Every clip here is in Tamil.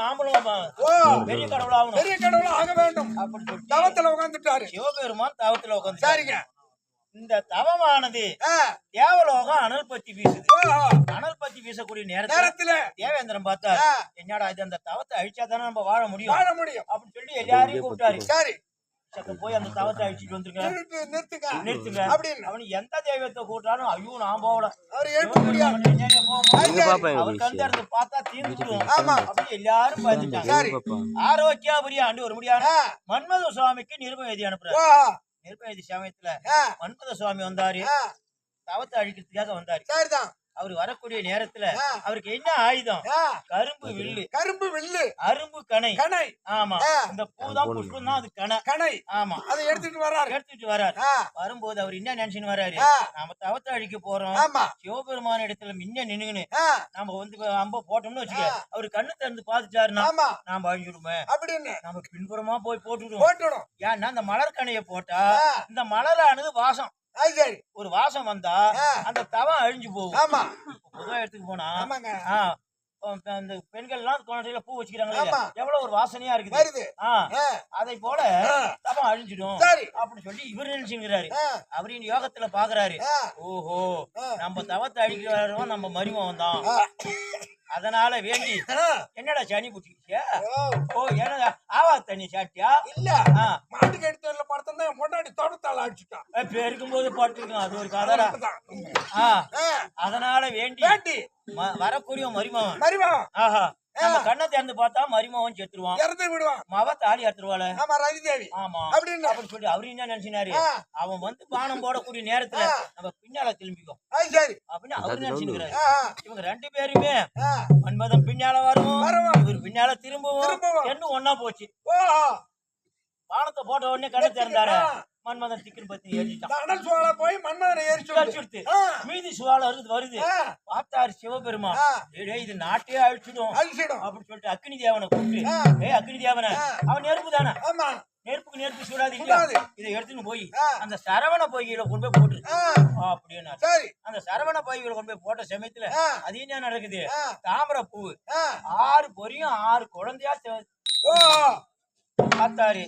நாமளும் பெரிய கடவுளாகணும் பெரிய கடவுள் ஆக வேண்டும். தவத்துல உட்காந்துட்டாரு சிவபெருமான் தவத்துல உட்காந்து சரிங்க. இந்த தவமானது தேவலோகம் அனல் பத்தி வீசுது. அனல் பத்தி வீசக்கூடிய நேரத்துல நேரத்துல. தேவேந்திரன் பார்த்தா என்னடா இது அந்த தவத்தை அழிச்சா தானே நம்ம வாழ முடியும்? வாழ முடியும். அப்படின்னு சொல்லி எல்லாரையும் கூப்பிட்டாரு. சரி. போய் அந்த தவத்தை அழிச்சிட்டு வந்துருங்க நிறுத்து நிறுத்துங்க நிறுத்துங்க. அப்படின்னு. அவனு எந்த தெய்வத்தை கூட்டாலும் ஐயோ நான் போகல. அவர் ஏற்க முடியாது. அவர் கண்டு இருந்து பார்த்தா தீர்ந்துடும் ஆமா. அப்படி எல்லாரும் பயந்துட்டாங்க. சரி ஆரோக்கியாபுரி ஆண்டு ஒரு முடியாது மன்மத சுவாமிக்கு நிருபவேதி அனுப்புறாரு. ஓ, நிருபவேதி சமயத்துல மன்மத சுவாமி வந்தாரு. தவத்தை அழிக்கிறதுக்காக வந்தாரு. சரிதான். அவர் வரக்கூடிய நேரத்துல அவருக்கு என்ன ஆயுதம்? கரும்பு வில்லு. கரும்பு வில்லு. அரும்பு கணை கணை ஆமா. இந்த பூதான் புஷ்பம் தான் அது கணை கணை ஆமா. அதை எடுத்துட்டு வர்றாரு எடுத்துட்டு வராரு. ஆ, வரும்போது அவர் என்ன நினைச்சுன்னு வராரு? ஆ. நாம தவத்தை அழிக்க போறோம். சிவபெருமான இடத்துல மின்ன நின்னுங்கன்னு ஆ, நாம வந்து அம்ப போட்டோம்னு வச்சுக்க. அவர் கண்ணு திறந்து பாத்துட்டாருன்னா ஆமா. நாம அழிஞ்சிடுமே. அப்படின்னு. நம்ம பின்புறமா போய் போட்டுடுவோம். போட்டுடும். ஏன்னா இந்த மலர் கணைய போட்டா இந்த மலரானது வாசம். ஒரு வாசம் வந்தா அந்த தவம் அழிஞ்சு போகும். ஆமா. பொதுவா எடுத்துக்கு போனா ஆமாங்க. ஆ, அந்த பெண்கள் எல்லாம் கொண்டையில பூ வச்சுக்கிறாங்களே. எவ்வளவு ஒரு வாசனையா இருக்குது. வருது. அதை போல தவம் அழிஞ்சிடும் அப்படின்னு சொல்லி இவர் நினைச்சுங்கிறாரு அவரின் யோகத்துல பாக்குறாரு. ஓஹோ. நம்ம தவத்தை அழிக்கிறவன் நம்ம மருமவன் தான். அதனால வேண்டி என்னடா சனி பிடிச்சிக்கிச்சா? ஓ, என்னடா ஆவா தண்ணி சாட்டியா இல்ல மாட்டுக்கு எடுத்து தான் பொண்டாடி தோட்டத்தால அடிச்சுட்டான் பெருக்கும் போது பட்டுருக்கும் அது ஒரு ஆ, அதனால வேண்டி வேட்டி ம- வரக்கூடிய மருமவன் மருவா ஆஹா நம்ம கண்ணை திறந்து பார்த்தா மருமவன் செத்துருவான். இறந்து விடுவான். மவ தாலி அறுத்துருவாள. ஆமா ரவி தேவி ஆமா அப்படின்னு? அப்படின்னு சொல்லி அவரு என்ன நினைச்சினாரு? அவன் வந்து பானம் போடக்கூடிய நேரத்துல. நம்ம பின்னால திரும்பிக்கும் சரி. அப்படின்னு அவரு நினைச்சுக்கிறாரு. ஆ, இவங்க ரெண்டு பேருமே ஆ, மன்மதன் பின்னால வரும் வருவான். இவர் பின்னால திரும்பவும். ரெண்டும் ஒன்னா போச்சு. போட்ட உடனே கண்ணை திறந்தாரு. மன்மதன் திக்குன்னு பத்தி ஏறிட்டான். சோழ போய் மன்மதனை ஆ, மீதி சுவால வருது வருது. பார்த்தாரு சிவபெருமான் டேய், டேய், இது நாட்டே அழிச்சிடும். அழிச்சிடும். அப்படின்னு சொல்லிட்டு அக்னி தேவனை கூப்பிட்டு. ஏய் அக்னி தேவனை. அவன் நெருப்பு தானே? ஆமா. நெருப்புக்கு நெருப்பு சூடாது. இதை எடுத்துன்னு போய். அந்த சரவண பொய்கையில கொண்டு போய் போட்டு அப்படின்னா அந்த சரவண பொய்கையில கொண்டு போய் போட்ட சமயத்துல அது என்ன நடக்குது? தாமரை பூ ஆறு பொரியும் ஆறு குழந்தையா பார்த்தாரு.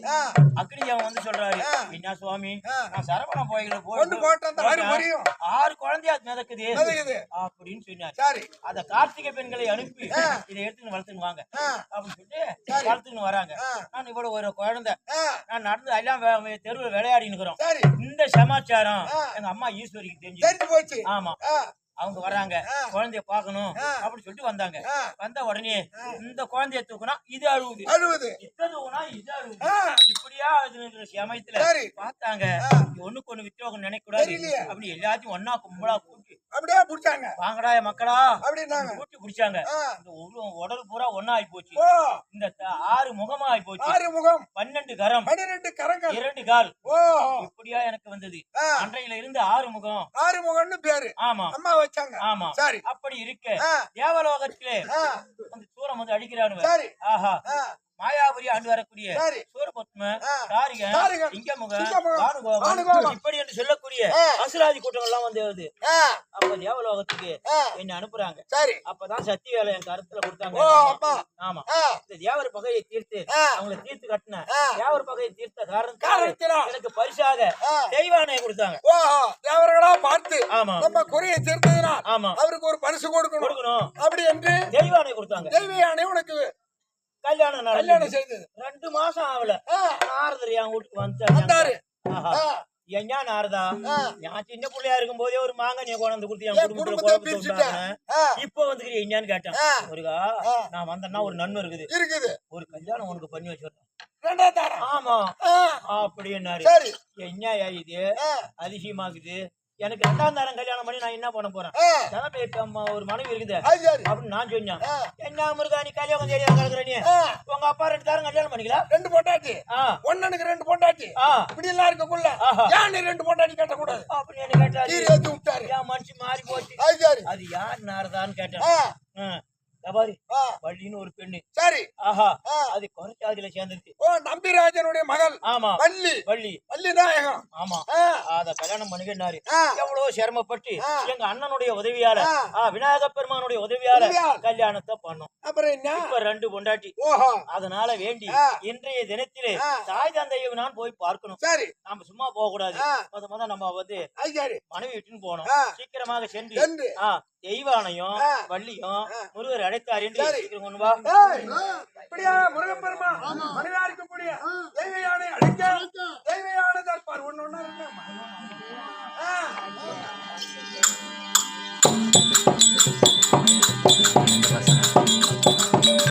அக்னி தேவன் வந்து சொல்றாரு. என்ன சுவாமி. நான் சரவண கொண்டு ஆறு குழந்தையா மிதக்குது. அப்படின்னு சொன்னாரு. அத கார்த்திகை பெண்களை அனுப்பி. இதை எடுத்துன்னு வளர்த்துன்னு வாங்க. அப்படின்னு சொல்லிட்டு. வளர்த்துன்னு வராங்க. நான் இவ்வளவு ஒரு குழந்தை. நான் நடந்து எல்லாம் தெருவுல விளையாடி இருக்கிறோம். இந்த சமாச்சாரம். எங்க அம்மா ஈஸ்வரிக்கு தெரிஞ்சு போச்சு. ஆமா. அவங்க வராங்க. குழந்தைய பார்க்கணும் ஆ. அப்படின்னு சொல்லிட்டு வந்தாங்க. வந்த உடனே. இந்த குழந்தைய தூக்குனா இது இத்த தூக்குனா இது அழுவுது. ஆ, இப்படியா அது சமயத்துல பார்த்தாங்க. ஒண்ணுக்கு ஒண்ணு வித்தியோகம் நினைக்க கூடாது. அப்படி எல்லாத்தையும் ஒன்னா கும்பலா கூட்டி அப்படியே புடிச்சாங்க. வாங்கடா மக்களா. அப்படின்னாங்க. கூட்டி பிடிச்சாங்க ஆ, இந்த உடல் பூரா ஒன்னா ஆகி போச்சு இந்த ஆறு முகமா ஆகி போச்சு. ஆறு முகம் பன்னெண்டு கரம். பன்னிரெண்டு கரங்கள். இரண்டு கால். ஓ. இப்படியா எனக்கு வந்தது. அன்றையில இருந்து ஆறு முகம் ஆறு முகம்னு பேரு. ஆமா. அம்மா வச்சாங்க. ஆமா. சரி. அப்படி இருக்க. தேவலோகத்திலே அந்த சூரம் வந்து அடிக்கிறானுவ. சரி. ஆஹா. மாயாபுரி ஆண்டு வரக்கூடிய சரி. சூரபத்ம தாரிகன் பானுகோபம். இப்படி என்று சொல்லக்கூடிய. அசுராதி கூட்டங்கள் எல்லாம் வந்து வருது. அப்ப தேவலோகத்துக்கு என்ன அனுப்புறாங்க. சரி. அப்பதான் சக்தி வேலை என் கருத்துல கொடுத்தாங்க. ஆமா. இந்த தேவர் பகையை தீர்த்து அவங்களை தீர்த்து கட்டின தேவர் பகையை தீர்த்த காரணத்தால காரணத்தினா எனக்கு பரிசாக தெய்வானை கொடுத்தாங்க. தேவர்களா பார்த்து ஆமா. நம்ம குறையை தீர்த்ததினால் ஆமா. அவருக்கு ஒரு பரிசு கொடுக்கணும். கொடுக்கணும். அப்படி என்று தெய்வானை கொடுத்தாங்க. தெய்வ யானை உனக்கு கல்யாணம் கல்யாணம் செய்தது. ரெண்டு மாசம் ஆகல. நாரதர் என் வீட்டுக்கு வந்தாரு. எங்கயா நாரதா? நான் சின்ன பிள்ளையா இருக்கும் போதே ஒரு மாங்கனிய கொண்டாந்து கொடுத்து என் குடும்பத்துல குடும்பத்தை குழப்பத்தை இப்போ வந்துக்கிற எங்கயான்னு கேட்டேன். ஆ. நான் வந்தேன்னா ஒரு நன்மை இருக்குது. இருக்குது. ஒரு கல்யாணம் உனக்கு பண்ணி தாரம். ஆமா. அப்படின்னாரு சரி. என்னயா இது? அதிசயமாக்குது. எனக்கு ரெண்டாம் தாரம் கல்யாணம் பண்ணி நான் என்ன பண்ண போறேன்? அம்மா ஒரு மனைவி இருக்குது. அப்படின்னு நான் சொன்னேன். என்ன முருகா நீ கல்யாணம் தெரியாத கிடக்குற நீ? உங்க அப்பா ரெண்டு தாரம் கல்யாணம் பண்ணிக்கலாம் ரெண்டு பொண்டாட்டி. ஒன்னனுக்கு ரெண்டு பொண்டாட்டி. இப்படி எல்லாம் இருக்கக்குள்ள நீ ரெண்டு பொண்டாட்டி கட்டக்கூடாது. அப்படின்னு என்ன கேட்டாரு. என் மனுஷன் மாறி போச்சு. அது யார் நாரதான்னு கேட்டேன். ஆ, ம். பாரு ஆ, வள்ளின்னு ஒரு பெண்ணு. சரி. ஆஹா ஆ. அது குறைச்சாதியில சேர்ந்துருக்கு. ஓ நம்பிராஜனுடைய மகள். ஆமா. வள்ளி. வள்ளி. வள்ளி நாயகம். ஆமா. ஆ, அத கல்யாணம் பண்ணிக்கினாரு ஆ, எவ்வளவு சிரமப்பட்டு. எங்க அண்ணனுடைய உதவியால விநாயக பெருமானுடைய உதவியால. கல்யாணத்தை பண்ணோம். அப்புறம் என்ன? இப்ப ரெண்டு பொண்டாட்டி. அதனால வேண்டி. இன்றைய தினத்திலே. தாய் தந்தையை நான் போய் பார்க்கணும். சரி. நாம சும்மா போக கூடாது. முத முத நம்ம வந்து மனைவி விட்டுன்னு ஆ. சீக்கிரமாக சென்று தெய்வானையும். வள்ளியும். முருகர் அடைத்தார் என்று சரி. சீக்கிரம் கொண்டு வா ஏய், இப்படியா முருகப்பெருமா மனிதா இருக்கக்கூடிய தெய்வ யானை அடிக்க